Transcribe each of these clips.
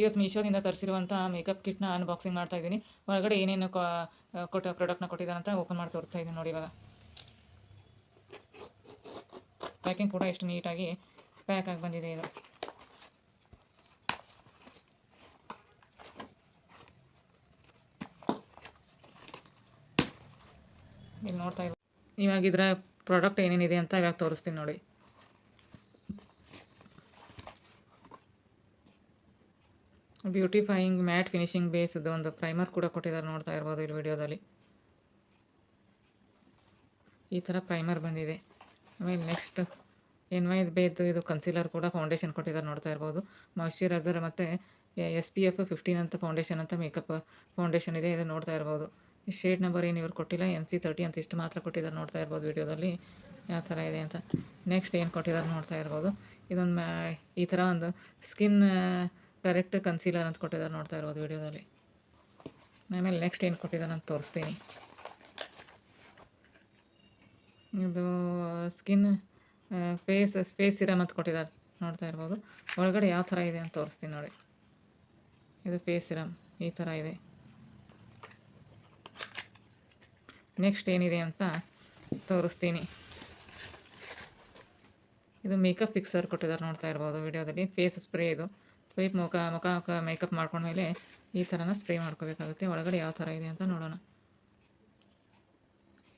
ಇವತ್ತು ಮೀಶೋದಿಂದ ತರಿಸಿರುವಂಥ makeup ಕಿಟ್ನ unboxing ಮಾಡ್ತಾ ಇದ್ದೀನಿ. ಒಳಗಡೆ ಏನೇನು ಕೊಟ್ಟ ಪ್ರಾಡಕ್ಟ್ನ ಕೊಟ್ಟಿದ್ದಾರೆ ಅಂತ ಓಪನ್ ಮಾಡಿ ತೋರಿಸ್ತಾ ಇದ್ದೀನಿ ನೋಡಿ ಇವಾಗ. ಪ್ಯಾಕಿಂಗ್ ಕೂಡ ಎಷ್ಟು ನೀಟಾಗಿ ಪ್ಯಾಕ್ ಆಗಿ ಬಂದಿದೆ ಇದು ಇಲ್ಲಿ ನೋಡ್ತಾ ಇದ್ದೀವಿ ಇವಾಗ ಇದರ ಪ್ರಾಡಕ್ಟ್ ಏನೇನಿದೆ ಅಂತ ಇವಾಗ ತೋರಿಸ್ತೀನಿ ನೋಡಿ. ಬ್ಯೂಟಿಫೈಯಿಂಗ್ ಮ್ಯಾಟ್ ಫಿನಿಶಿಂಗ್ ಬೇಸ್ದು ಒಂದು ಪ್ರೈಮರ್ ಕೂಡ ಕೊಟ್ಟಿದ್ದಾರೆ, ನೋಡ್ತಾ ಇರ್ಬೋದು ಇಲ್ಲಿ ವಿಡಿಯೋದಲ್ಲಿ. ಈ ಥರ ಪ್ರೈಮರ್ ಬಂದಿದೆ. ಆಮೇಲೆ ನೆಕ್ಸ್ಟ್ ಎನ್ ವೈ ಬೇದು, ಇದು ಕನ್ಸಿಲರ್ ಕೂಡ ಫೌಂಡೇಶನ್ ಕೊಟ್ಟಿದ್ದಾರೆ, ನೋಡ್ತಾ ಇರ್ಬೋದು. ಮಾಯಿಶ್ಚರೈಸರ್ ಮತ್ತು ಎಸ್ ಪಿ ಎಫ್ ಫಿಫ್ಟೀನ್ ಅಂತ ಫೌಂಡೇಶನ್ ಅಂತ ಮೇಕಪ್ ಫೌಂಡೇಶನ್ ಇದೆ, ಇದು ನೋಡ್ತಾ ಇರ್ಬೋದು. ಶೇಡ್ ನಂಬರ್ ಏನು ಇವ್ರು ಕೊಟ್ಟಿಲ್ಲ ಎನ್ ಸಿ ತರ್ಟಿ ಅಂತ ಇಷ್ಟು ಮಾತ್ರ ಕೊಟ್ಟಿದ್ದಾರೆ, ನೋಡ್ತಾ ಇರ್ಬೋದು ವಿಡಿಯೋದಲ್ಲಿ ಯಾವ ಥರ ಇದೆ ಅಂತ. ನೆಕ್ಸ್ಟ್ ಏನು ಕೊಟ್ಟಿದ್ದಾರೆ, ನೋಡ್ತಾ ಇರ್ಬೋದು. ಇದೊಂದು ಈ ಥರ ಒಂದು ಸ್ಕಿನ್ ಕರೆಕ್ಟ್ ಕನ್ಸೀಲರ್ ಅಂತ ಕೊಟ್ಟಿದ್ದಾರೆ ನೋಡ್ತಾ ಇರೋದು ವಿಡಿಯೋದಲ್ಲಿ. ಆಮೇಲೆ ನೆಕ್ಸ್ಟ್ ಏನು ಕೊಟ್ಟಿದ್ದಾರೆ ಅಂತ ತೋರಿಸ್ತೀನಿ. ಇದು ಸ್ಕಿನ್ ಫೇಸ್ ಫೇಸ್ ಸಿರಮ್ ಅಂತ ಕೊಟ್ಟಿದ್ದಾರೆ ನೋಡ್ತಾ ಇರ್ಬೋದು. ಒಳಗಡೆ ಯಾವ ಥರ ಇದೆ ಅಂತ ತೋರಿಸ್ತೀನಿ ನೋಡಿ. ಇದು ಫೇಸ್ ಸಿರಮ್ ಈ ಥರ ಇದೆ. ನೆಕ್ಸ್ಟ್ ಏನಿದೆ ಅಂತ ತೋರಿಸ್ತೀನಿ. ಇದು ಮೇಕಪ್ ಫಿಕ್ಸರ್ ಕೊಟ್ಟಿದ್ದಾರೆ ನೋಡ್ತಾ ಇರ್ಬೋದು ವಿಡಿಯೋದಲ್ಲಿ. ಫೇಸ್ ಸ್ಪ್ರೇ ಇದು. ಸ್ಪ್ರೇ ಮುಖ ಮುಖ ಮೇಕಪ್ ಮಾಡ್ಕೊಂಡ್ಮೇಲೆ ಈ ಥರನ ಸ್ಪ್ರೇ ಮಾಡ್ಕೋಬೇಕಾಗುತ್ತೆ. ಒಳಗಡೆ ಯಾವ ಥರ ಇದೆ ಅಂತ ನೋಡೋಣ.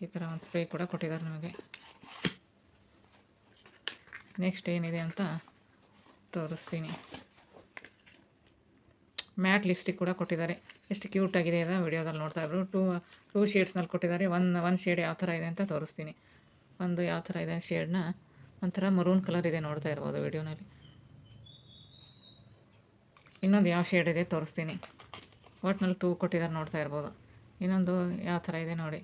ಈ ಥರ ಒಂದು ಸ್ಪ್ರೇ ಕೂಡ ಕೊಟ್ಟಿದ್ದಾರೆ ನಮಗೆ. ನೆಕ್ಸ್ಟ್ ಏನಿದೆ ಅಂತ ತೋರಿಸ್ತೀನಿ. ಮ್ಯಾಟ್ ಲಿಪ್ಸ್ಟಿಕ್ ಕೂಡ ಕೊಟ್ಟಿದ್ದಾರೆ. ಎಷ್ಟು ಕ್ಯೂಟ್ ಆಗಿದೆ ಇದೆ ವಿಡಿಯೋದಲ್ಲಿ ನೋಡ್ತಾ ಇದ್ರು. ಟೂ ಟೂ ಶೇಡ್ಸ್ನಲ್ಲಿ ಕೊಟ್ಟಿದ್ದಾರೆ. ಒನ್ ಒನ್ ಶೇಡ್ ಯಾವ ಥರ ಇದೆ ಅಂತ ತೋರಿಸ್ತೀನಿ. ಒಂದು ಯಾವ ಥರ ಇದೆ ಶೇಡ್ನ ಒಂಥರ ಮರೂನ್ ಕಲರ್ ಇದೆ ನೋಡ್ತಾ ಇರ್ಬೋದು ವಿಡಿಯೋನಲ್ಲಿ ಇನ್ನೊಂದು ಯಾವ ಶೇಡ್ ಇದೆ ತೋರಿಸ್ತೀನಿ. ಒಟ್ನಲ್ಲಿ ಟೂ ಕೊಟ್ಟಿದ್ದಾರೆ ನೋಡ್ತಾ ಇರ್ಬೋದು. ಇನ್ನೊಂದು ಯಾವ ಥರ ಇದೆ ನೋಡಿ.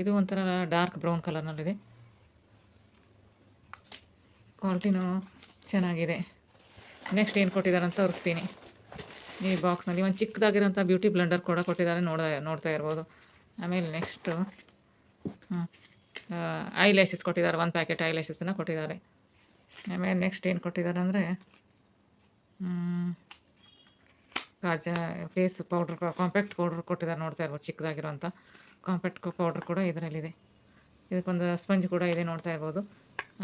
ಇದು ಒಂಥರ ಡಾರ್ಕ್ ಬ್ರೌನ್ ಕಲರ್ನಲ್ಲಿದೆ ಕ್ವಾಲಿಟಿನೂ ಚೆನ್ನಾಗಿದೆ. ನೆಕ್ಸ್ಟ್ ಏನು ಕೊಟ್ಟಿದ್ದಾರೆ ಅಂತ ತೋರಿಸ್ತೀನಿ. ಈ ಬಾಕ್ಸ್ನಲ್ಲಿ ಒಂದು ಚಿಕ್ಕದಾಗಿರೋಂಥ ಬ್ಯೂಟಿ ಬ್ಲೆಂಡರ್ ಕೂಡ ಕೊಟ್ಟಿದ್ದಾರೆ ನೋಡ, ನೋಡ್ತಾ ಇರ್ಬೋದು. ಆಮೇಲೆ ನೆಕ್ಸ್ಟು ಐ ಲ್ಯಾಶಸ್ ಕೊಟ್ಟಿದ್ದಾರೆ. ಒಂದು ಪ್ಯಾಕೆಟ್ ಐ ಲ್ಯಾಶಸ್ಸನ್ನು ಕೊಟ್ಟಿದ್ದಾರೆ. ಆಮೇಲೆ ನೆಕ್ಸ್ಟ್ ಏನು ಕೊಟ್ಟಿದ್ದಾರೆ ಅಂದರೆ ಕಾಜಾ ಫೇಸ್ ಪೌಡ್ರ್ ಕಾಂಪ್ಯಾಕ್ಟ್ ಪೌಡ್ರ್ ಕೊಟ್ಟಿದ್ದಾರೆ ನೋಡ್ತಾ ಇರ್ಬೋದು ಚಿಕ್ಕದಾಗಿರೋಂಥ ಕಾಂಪ್ಯಾಕ್ಟ್ ಪೌಡ್ರ್ ಕೂಡ ಇದರಲ್ಲಿದೆ. ಇದಕ್ಕೊಂದು ಸ್ಪಂಜ್ ಕೂಡ ಇದೆ ನೋಡ್ತಾ ಇರ್ಬೋದು.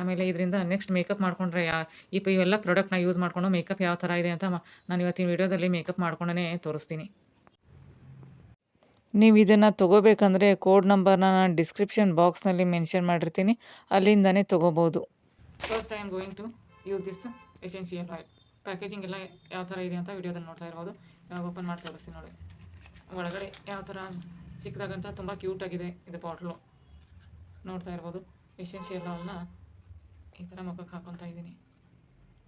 ಆಮೇಲೆ ಇದರಿಂದ ನೆಕ್ಸ್ಟ್ ಮೇಕಪ್ ಮಾಡಿಕೊಂಡ್ರೆ ಯಾ, ಇಪ್ಪ ಇವೆಲ್ಲ ಪ್ರಾಡಕ್ಟ್ನ ಯೂಸ್ ಮಾಡಿಕೊಂಡು ಮೇಕಪ್ ಯಾವ ಥರ ಇದೆ ಅಂತ ನಾನು ಇವತ್ತಿನ ವೀಡಿಯೋದಲ್ಲಿ ಮೇಕಪ್ ಮಾಡ್ಕೊಂಡೇ ತೋರಿಸ್ತೀನಿ. ನೀವು ಇದನ್ನು ತೊಗೋಬೇಕಂದ್ರೆ ಕೋಡ್ ನಂಬರ್ನ ನಾನು ಡಿಸ್ಕ್ರಿಪ್ಷನ್ ಬಾಕ್ಸ್ನಲ್ಲಿ ಮೆನ್ಷನ್ ಮಾಡಿರ್ತೀನಿ. ಅಲ್ಲಿಂದನೇ ತೊಗೋಬೋದು. First I am going to use this essential oil packaging ಎಲ್ಲ ಯಾವ ಥರ ಇದೆ ಅಂತ ವಿಡಿಯೋದಲ್ಲಿ ನೋಡ್ತಾ ಇರ್ಬೋದು. ಯಾವಾಗ ಓಪನ್ ಮಾಡಿ ತೋರಿಸ್ತೀನಿ ನೋಡಿ. ಒಳಗಡೆ ಯಾವ ಥರ ಚಿಕ್ಕದಾಗಂತ ತುಂಬ ಕ್ಯೂಟಾಗಿದೆ ಇದು ಬಾಟ್ಲು ನೋಡ್ತಾ ಇರ್ಬೋದು. ಎಸೆನ್ಷಿಯಲ್ ಆಯಿಲ್ನ ಈ ಥರ ಮುಖಕ್ಕೆ ಹಾಕೊತಾ ಇದ್ದೀನಿ.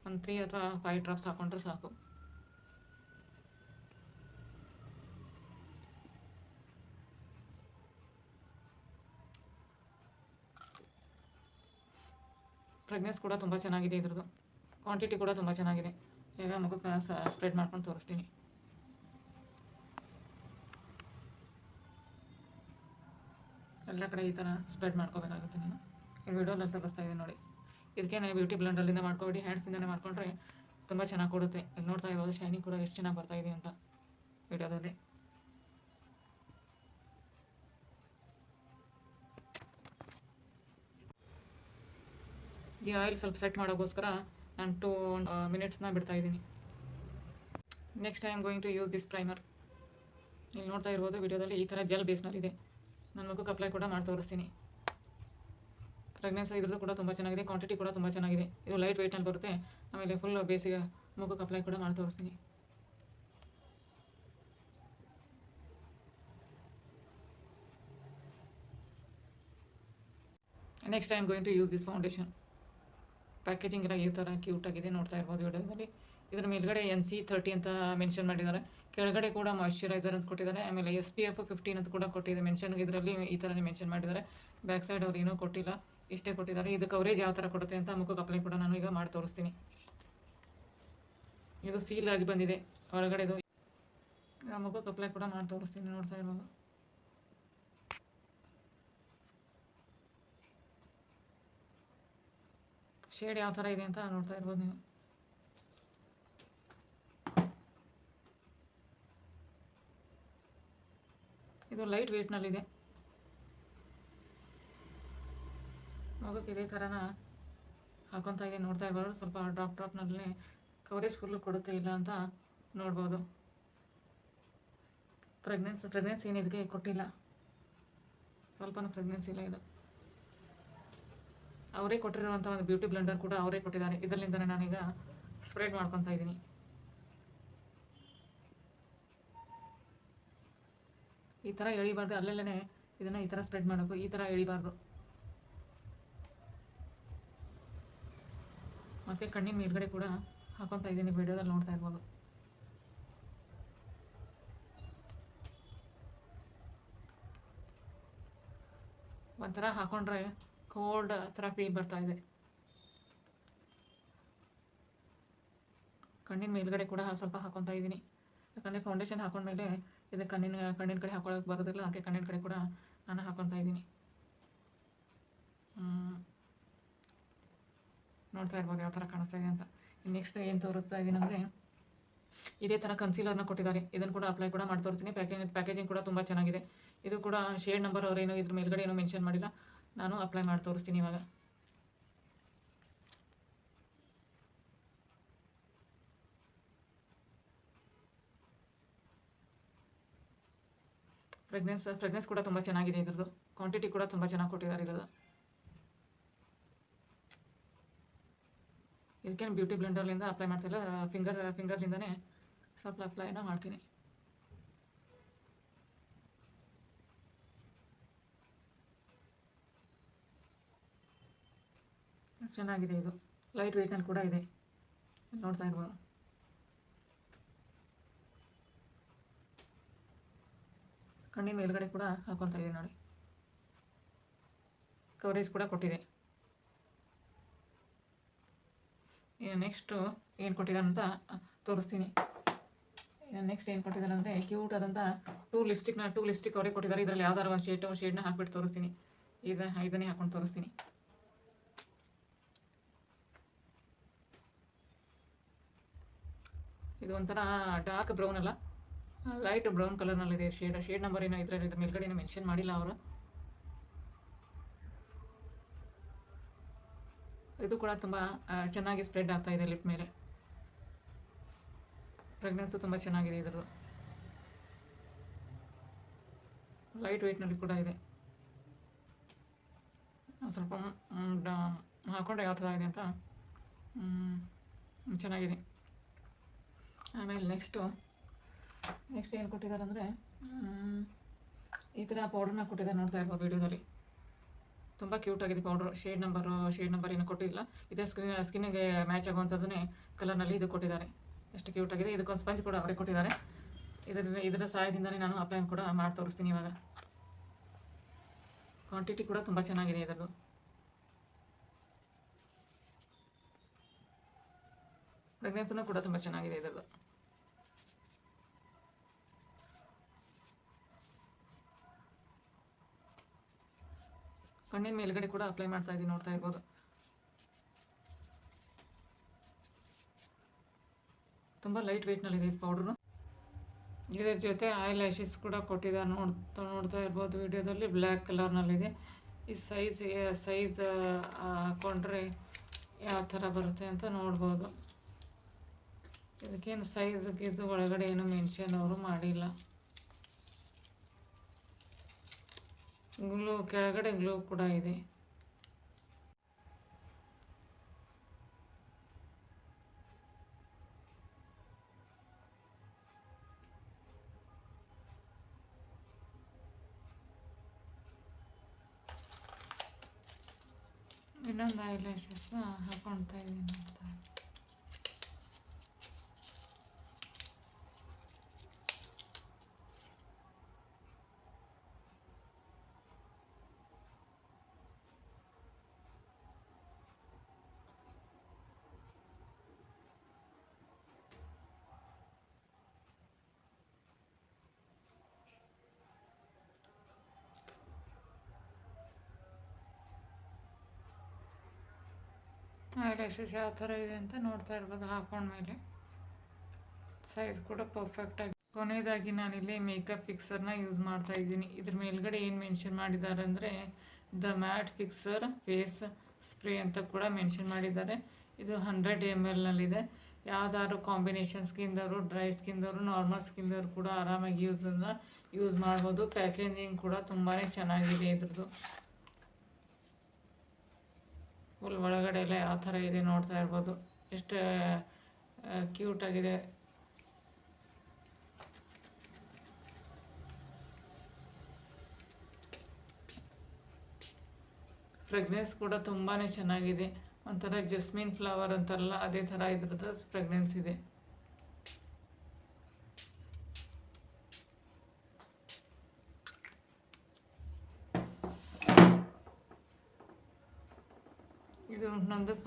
ಒಂದು ತ್ರೀ ಅಥವಾ ಫೈವ್ ಡ್ರಾಪ್ಸ್ ಹಾಕೊಂಡ್ರೆ ಸಾಕು. ಫ್ರೆಗ್ನೆನ್ಸ್ ಕೂಡ ತುಂಬ ಚೆನ್ನಾಗಿದೆ ಇದ್ರದ್ದು. ಕ್ವಾಂಟಿಟಿ ಕೂಡ ತುಂಬ ಚೆನ್ನಾಗಿದೆ. ಈಗ ಮುಖಕ್ಕೆ ಸ್ಪ್ರೆಡ್ ಮಾಡ್ಕೊಂಡು ತೋರಿಸ್ತೀನಿ. ಎಲ್ಲ ಕಡೆ ಈ ಥರ ಸ್ಪ್ರೆಡ್ ಮಾಡ್ಕೋಬೇಕಾಗುತ್ತೆ ನೀನು. ಈ ವಿಡಿಯೋದಲ್ಲಿ ಬರ್ತಾ ಇದ್ದೀನಿ ನೋಡಿ. ಇದಕ್ಕೆ ಬ್ಯೂಟಿ ಬ್ಲೆಂಡರ್ಲಿಂದ ಮಾಡ್ಕೊಬಿಡಿ. ಹ್ಯಾಂಡ್ಸಿಂದನೇ ಮಾಡ್ಕೊಂಡ್ರೆ ತುಂಬ ಚೆನ್ನಾಗಿ ಕೊಡುತ್ತೆ. ಇಲ್ಲಿ ನೋಡ್ತಾ ಇರೋದು ಶೈನಿಂಗ್ ಕೂಡ ಎಷ್ಟು ಚೆನ್ನಾಗಿ ಬರ್ತಾ ಇದೆ ಅಂತ. ವಿಡಿಯೋದಲ್ಲಿ ಈ ಆಯಿಲ್ ಸ್ವಲ್ಪ ಸೆಟ್ ಮಾಡೋಕ್ಕೋಸ್ಕರ ನಾನು ಟೂ ಮಿನಿಟ್ಸ್ನ ಬಿಡ್ತಾ ಇದ್ದೀನಿ. Next I am going to use this primer ಇಲ್ಲಿ ನೋಡ್ತಾ ಇರ್ಬೋದು ವಿಡಿಯೋದಲ್ಲಿ ಈ ಥರ ಜೆಲ್ ಬೇಸ್ನಲ್ಲಿದೆ ನನ್ನ ಮುಖಕ್ಕೆ ಅಪ್ಲೈ ಕೂಡ ಮಾಡಿ ತೋರಿಸ್ತೀನಿ. ಫ್ರೆಗ್ನೆನ್ಸ್ ಇದ್ರದ್ದು ಕೂಡ ತುಂಬ ಚೆನ್ನಾಗಿದೆ ಕ್ವಾಂಟಿಟಿ ಕೂಡ ತುಂಬ ಚೆನ್ನಾಗಿದೆ. ಇದು ಲೈಟ್ ವೆಯ್ಟಲ್ಲಿ ಬರುತ್ತೆ. ಆಮೇಲೆ ಫುಲ್ ಬೇಸಿಗೆ ಮುಖಕ್ಕೆ ಅಪ್ಲೈ ಕೂಡ ಮಾಡಿ ತೋರಿಸ್ತೀನಿ. Next I am going to use this foundation packaging ಎಲ್ಲ ಈ ಥರ ಕ್ಯೂಟಾಗಿದೆ ನೋಡ್ತಾ ಇರ್ಬೋದು ವಿಡಿಯೋದಲ್ಲಿ. ಇದರ ಮೇಲ್ಗಡೆ ಎನ್ ಸಿ ತರ್ಟಿ ಅಂತ ಮೆನ್ಷನ್ ಮಾಡಿದ್ದಾರೆ. ಕೆಳಗಡೆ ಕೂಡ ಮಾಯಿಶ್ಚರೈಸರ್ ಅಂತ ಕೊಟ್ಟಿದ್ದಾರೆ. ಆಮೇಲೆ ಎಸ್ ಪಿ ಎಫ್ ಫಿಫ್ಟೀನ್ ಅಂತ ಕೂಡ ಕೊಟ್ಟಿದೆ ಮೆನ್ಷನ್ ಇದರಲ್ಲಿ ಈ ಥರನೇ ಮೆನ್ಷನ್ ಮಾಡಿದ್ದಾರೆ. ಬ್ಯಾಕ್ ಸೈಡ್ ಅವ್ರು ಏನೂ ಕೊಟ್ಟಿಲ್ಲ. ಇಷ್ಟೇ ಕೊಟ್ಟಿದ್ದಾರೆ. ಇದು ಕವರೇಜ್ ಯಾವ ಥರ ಕೊಡುತ್ತೆ ಅಂತ ಮುಖಕ್ಕೆ ಅಪ್ಲೈ ಕೂಡ ನಾನು ಈಗ ಮಾಡಿ ತೋರಿಸ್ತೀನಿ. ಇದು ಸೀಲ್ ಆಗಿ ಬಂದಿದೆ. ಒಳಗಡೆದು ಇದು ಮುಖಕ್ಕೆ ಅಪ್ಲೈ ಕೂಡ ಮಾಡಿ ತೋರಿಸ್ತೀನಿ ನೋಡ್ತಾ ಇರ್ಬೋದು. ಶೇಡ್ ಯಾವ ಥರ ಇದೆ ಅಂತ ನೋಡ್ತಾ ಇರ್ಬೋದು ನೀವು. ಇದು ಲೈಟ್ ವೇಟ್ನಲ್ಲಿದೆ ಮಗಕ್ಕೆ ಇದೇ ಥರನ ಹಾಕೊತಾ ಇದೆ ನೋಡ್ತಾ ಇರ್ಬೋದು. ಸ್ವಲ್ಪ ಡ್ರಾಪ್ ಡ್ರಾಪ್ನಲ್ಲಿ ಕವರೇಜ್ ಫುಲ್ಲು ಕೊಡುತ್ತೆ ಇಲ್ಲ ಅಂತ ನೋಡ್ಬೋದು. ಪ್ರೆಗ್ನೆನ್ಸ್ ಪ್ರೆಗ್ನೆನ್ಸಿ ಏನು ಇದಕ್ಕೆ ಕೊಟ್ಟಿಲ್ಲ. ಸ್ವಲ್ಪನೂ ಪ್ರೆಗ್ನೆನ್ಸಿ ಇಲ್ಲ ಇದು. ಅವರೇ ಕೊಟ್ಟಿರುವಂಥ ಒಂದು ಬ್ಯೂಟಿ ಬ್ಲೆಂಡರ್ ಕೂಡ ಅವರೇ ಕೊಟ್ಟಿದ್ದಾರೆ ಇದರಲ್ಲಿಂದನೇ ನಾನೀಗ ಸ್ಪ್ರೆಡ್ ಮಾಡ್ಕೊತಾ ಇದ್ದೀನಿ. ಈ ಥರ ಎಳಿಬಾರ್ದು. ಅಲ್ಲೆಲ್ಲೇ ಇದನ್ನು ಈ ಥರ ಸ್ಪ್ರೆಡ್ ಮಾಡಬೇಕು. ಈ ಥರ ಎಳಿಬಾರ್ದು. ಮತ್ತು ಕಣ್ಣಿನ ಮೇಲ್ಗಡೆ ಕೂಡ ಹಾಕೊತಾ ಇದ್ದೀನಿ. ವಿಡಿಯೋದಲ್ಲಿ ನೋಡ್ತಾ ಇರ್ಬೋದು. ಒಂಥರ ಹಾಕೊಂಡ್ರೆ ಕೋಲ್ಡ್ ಥರ ಫೀಲ್ ಬರ್ತಾ ಇದೆ. ಕಣ್ಣಿನ ಮೇಲ್ಗಡೆ ಕೂಡ ಸ್ವಲ್ಪ ಹಾಕೊತಾ ಇದ್ದೀನಿ. ಯಾಕಂದರೆ ಫೌಂಡೇಶನ್ ಹಾಕೊಂಡ್ಮೇಲೆ ಇದು ಕಣ್ಣಿನ ಕಣ್ಣಿನ ಕಡೆ ಹಾಕೊಳ್ಳೋಕೆ ಬರೋದಿಲ್ಲ. ಅದಕ್ಕೆ ಕಣ್ಣಿನ ಕಡೆ ಕೂಡ ನಾನು ಹಾಕೊತಾ ಇದ್ದೀನಿ. ನೋಡ್ತಾ ಇರ್ಬೋದು ಯಾವ ಥರ ಕಾಣಿಸ್ತಾ ಇದೆ ಅಂತ. ನೆಕ್ಸ್ಟ್ ಏನು ತೋರಿಸ್ತಾ ಇದ್ದೀನಿ ಅಂದರೆ ಇದೇ ಥರ ಕನ್ಸೀಲರ್ನ ಕೊಟ್ಟಿದ್ದಾರೆ. ಇದನ್ನು ಕೂಡ ಅಪ್ಲೈ ಕೂಡ ಮಾಡಿ ತೋರಿಸ್ತೀನಿ ಪ್ಯಾಕೇಜ್ ಪ್ಯಾಕೇಜಿಂಗ್ ಕೂಡ ತುಂಬ ಚೆನ್ನಾಗಿದೆ. ಇದು ಕೂಡ ಶೇಡ್ ನಂಬರ್ ಅವರೇನು ಇದ್ರ ಮೇಲ್ಗಡೆ ಏನೋ ಮೆನ್ಷನ್ ಮಾಡಿಲ್ಲ. ನಾನು ಅಪ್ಲೈ ಮಾಡಿ ತೋರಿಸ್ತೀನಿ ಇವಾಗ. ಫ್ರೆಗ್ನೆನ್ಸ್ ಫ್ರೆಗ್ನೆನ್ಸ್ ಕೂಡ ತುಂಬ ಚೆನ್ನಾಗಿದೆ ಇದ್ರದ್ದು. ಕ್ವಾಂಟಿಟಿ ಕೂಡ ತುಂಬ ಚೆನ್ನಾಗಿ ಕೊಟ್ಟಿದ್ದಾರೆ ಇದ್ರದ್ದು. ಇದಕ್ಕೇನು ಬ್ಯೂಟಿ ಬ್ಲೆಂಡರ್ಲಿಂದ ಅಪ್ಲೈ ಮಾಡ್ತಿಲ್ಲ ಫಿಂಗರ್ ಫಿಂಗರ್ಲಿಂದನೇ ಸ್ವಲ್ಪ ಅಪ್ಲೈನ ಮಾಡ್ತೀನಿ. ಚೆನ್ನಾಗಿದೆ ಇದು. ಲೈಟ್ ವೆಯ್ಟ್ನಲ್ಲಿ ಕೂಡ ಇದೆ. ನೋಡ್ತಾ ಇರ್ಬೋದು. ಕಣ್ಣಿನ ಮೇಲ್ಗಡೆ ಕೂಡ ಹಾಕೊತಾ ಇದೆ ನೋಡಿ. ಕವರೇಜ್ ಕೂಡ ಕೊಟ್ಟಿದೆ. ನೆಕ್ಸ್ಟು ಏನು ಕೊಟ್ಟಿದ್ದಾನೆ ಅಂತ ತೋರಿಸ್ತೀನಿ. ನೆಕ್ಸ್ಟ್ ಏನು ಕೊಟ್ಟಿದ್ದಾರೆ ಅಂದರೆ ಕ್ಯೂಟ್ ಆದಂಥ ಟೂ ಲಿಸ್ಟಿಕ್ನ ಟೂ ಲಿಸ್ಟಿಕ್ ಅವರೇ ಕೊಟ್ಟಿದ್ದಾರೆ. ಇದರಲ್ಲಿ ಯಾವ್ದಾರು ಒಂದು ಶೇಟು ಶೇಡ್ನ ಹಾಕ್ಬಿಟ್ಟು ತೋರಿಸ್ತೀನಿ. ಇದು ಇದನ್ನೇ ಹಾಕೊಂಡು ತೋರಿಸ್ತೀನಿ. ಇದು ಒಂಥರ ಡಾರ್ಕ್ ಬ್ರೌನ್ ಅಲ್ಲ ಲೈಟ್ ಬ್ರೌನ್ ಕಲರ್ನಲ್ಲಿದೆ ಶೇಡ್ ಶೇಡ್ ನಂಬರ್ ಏನೋ ಇದ್ರೆ ಇದ್ರ ಮೇಲ್ಗಡೆ ಮೆನ್ಷನ್ ಮಾಡಿಲ್ಲ ಅವರು. ಇದು ಕೂಡ ತುಂಬ ಚೆನ್ನಾಗಿ ಸ್ಪ್ರೆಡ್ ಆಗ್ತಾ ಇದೆ ಲಿಪ್ ಮೇಲೆ. ಪ್ರೆಗ್ನೆನ್ಸು ತುಂಬ ಚೆನ್ನಾಗಿದೆ ಇದರದ್ದು. ಲೈಟ್ ವೆಯ್ಟ್ನಲ್ಲಿ ಕೂಡ ಇದೆ. ಸ್ವಲ್ಪ ಹಾಕೊಂಡ್ರೆ ಯಾವ ಥರ ಇದೆ ಅಂತ? ಚೆನ್ನಾಗಿದೆ. ಆಮೇಲೆ ನೆಕ್ಸ್ಟು ನೆಕ್ಸ್ಟ್ ಏನು ಕೊಟ್ಟಿದ್ದಾರೆ ಅಂದರೆ ಈ ಥರ ಪೌಡ್ರನ್ನ ಕೊಟ್ಟಿದ್ದಾರೆ ನೋಡ್ತಾ ಇರ್ಬೋದು ವೀಡಿಯೋದಲ್ಲಿ. ತುಂಬ ಕ್ಯೂಟ್ ಆಗಿದೆ powder shade number shade number ಏನು ಕೊಟ್ಟಿಲ್ಲ. ಇದೇ ಸ್ಕಿನ್ ಸ್ಕಿನ್ನಿಗೆ ಮ್ಯಾಚ್ ಆಗುವಂಥದ್ದನ್ನೇ ಕಲರ್ನಲ್ಲಿ ಇದು ಕೊಟ್ಟಿದ್ದಾರೆ. ಎಷ್ಟು ಕ್ಯೂಟ್ ಆಗಿದೆ. ಇದಕ್ಕೊಂದು ಸ್ಪಂಜ್ ಕೂಡ ಅವರೇ ಕೊಟ್ಟಿದ್ದಾರೆ. ಇದರ ಇದರ ಸಹಾಯದಿಂದಲೇ ನಾನು ಅಪ್ಲೈ ಕೂಡ ಮಾಡಿ ತೋರಿಸ್ತೀನಿ ಇವಾಗ. ಕ್ವಾಂಟಿಟಿ ಕೂಡ ತುಂಬ ಚೆನ್ನಾಗಿದೆ ಇದರದ್ದು. ಪ್ರೆಗ್ನೆನ್ಸಿನೂ ಕೂಡ ತುಂಬ ಚೆನ್ನಾಗಿದೆ ಇದರದ್ದು. ಕಣ್ಣಿನ ಮೇಲ್ಗಡೆ ಕೂಡ ಅಪ್ಲೈ ಮಾಡ್ತಾ ಇದ್ದೀನಿ, ನೋಡ್ತಾ ಇರ್ಬೋದು. ತುಂಬ ಲೈಟ್ ವೆಯ್ಟ್ನಲ್ಲಿದೆ ಇದು ಪೌಡ್ರು ಇದರ ಜೊತೆ ಆಯಿಲ್ ಲ್ಯಾಶಸ್ ಕೂಡ ಕೊಟ್ಟಿದ್ದಾರೆ ನೋಡ್ತಾ ನೋಡ್ತಾ ಇರ್ಬೋದು. ವಿಡಿಯೋದಲ್ಲಿ ಬ್ಲ್ಯಾಕ್ ಕಲರ್ನಲ್ಲಿದೆ ಈ ಸೈಜ್ ಸೈಜ್ ಹಾಕ್ಕೊಂಡ್ರೆ ಯಾವ ಥರ ಬರುತ್ತೆ ಅಂತ ನೋಡ್ಬೋದು. ಇದಕ್ಕೇನು ಸೈಜ್ ಇದು ಒಳಗಡೆ ಏನು ಮೆನ್ಷನ್ ಅವರು ಮಾಡಿಲ್ಲ. ಗ್ಲೂ ಕೆಳಗಡೆ ಗ್ಲೂ ಕೂಡ ಇದೆ. ಇನ್ನೊಂದು ಐ ಹಾಕೊಳ್ತಾ ಇದ್ದೀನಿ ಅಂತ. ಐಲ್ಯಾಶಸ್ ಯಾವ ಥರ ಇದೆ ಅಂತ ನೋಡ್ತಾ ಇರ್ಬೋದು ಹಾಕೊಂಡ್ಮೇಲೆ ಸೈಜ್ ಕೂಡ ಪರ್ಫೆಕ್ಟ್ ಆಗಿ. ಕೊನೆಯದಾಗಿ ನಾನಿಲ್ಲಿ ಮೇಕಪ್ ಫಿಕ್ಸರ್ನ ಯೂಸ್ ಮಾಡ್ತಾ ಇದ್ದೀನಿ. ಇದ್ರ ಮೇಲ್ಗಡೆ ಏನು ಮೆನ್ಷನ್ ಮಾಡಿದ್ದಾರೆ ಅಂದರೆ the matte fixer face spray ಅಂತ ಕೂಡ ಮೆನ್ಷನ್ ಮಾಡಿದ್ದಾರೆ. ಇದು ಹಂಡ್ರೆಡ್ ಎಂ ಎಲ್ನಲ್ಲಿದೆ ಯಾವ್ದಾದ್ರು ಕಾಂಬಿನೇಷನ್ ಸ್ಕಿನ್ದವರು ಡ್ರೈ ಸ್ಕಿನ್ದವರು ನಾರ್ಮಲ್ ಸ್ಕಿನ್ದವರು ಕೂಡ ಆರಾಮಾಗಿ ಯೂಸನ್ನು ಯೂಸ್ ಮಾಡ್ಬೋದು. ಪ್ಯಾಕೇಜಿಂಗ್ ಕೂಡ ತುಂಬಾ ಚೆನ್ನಾಗಿದೆ ಇದ್ರದ್ದು. ಫುಲ್ ಒಳಗಡೆ ಎಲ್ಲ ಯಾವ ಥರ ಇದೆ ನೋಡ್ತಾ ಇರ್ಬೋದು. ಎಷ್ಟು ಕ್ಯೂಟ್ ಆಗಿದೆ. ಫ್ರೆಗ್ನೆನ್ಸ್ ಕೂಡ ತುಂಬಾ ಚೆನ್ನಾಗಿದೆ. ಒಂಥರ ಜಸ್ಮಿನ್ ಫ್ಲವರ್ ಅಂತಾರಲ್ಲ ಅದೇ ಥರ ಇದ್ರದ್ದು ಪ್ರೆಗ್ನೆನ್ಸ್ ಇದು.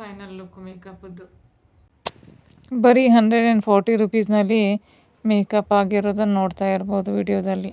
ಫೈನಲ್ ಲುಕ್ ಮೇಕಪ್ಪದ್ದು ಬರೀ ಹಂಡ್ರೆಡ್ ಆ್ಯಂಡ್ ಫೋರ್ಟಿ ರುಪೀಸ್ನಲ್ಲಿ ಮೇಕಪ್ ಆಗಿರೋದನ್ನು ನೋಡ್ತಾ ಇರ್ಬೋದು ವಿಡಿಯೋದಲ್ಲಿ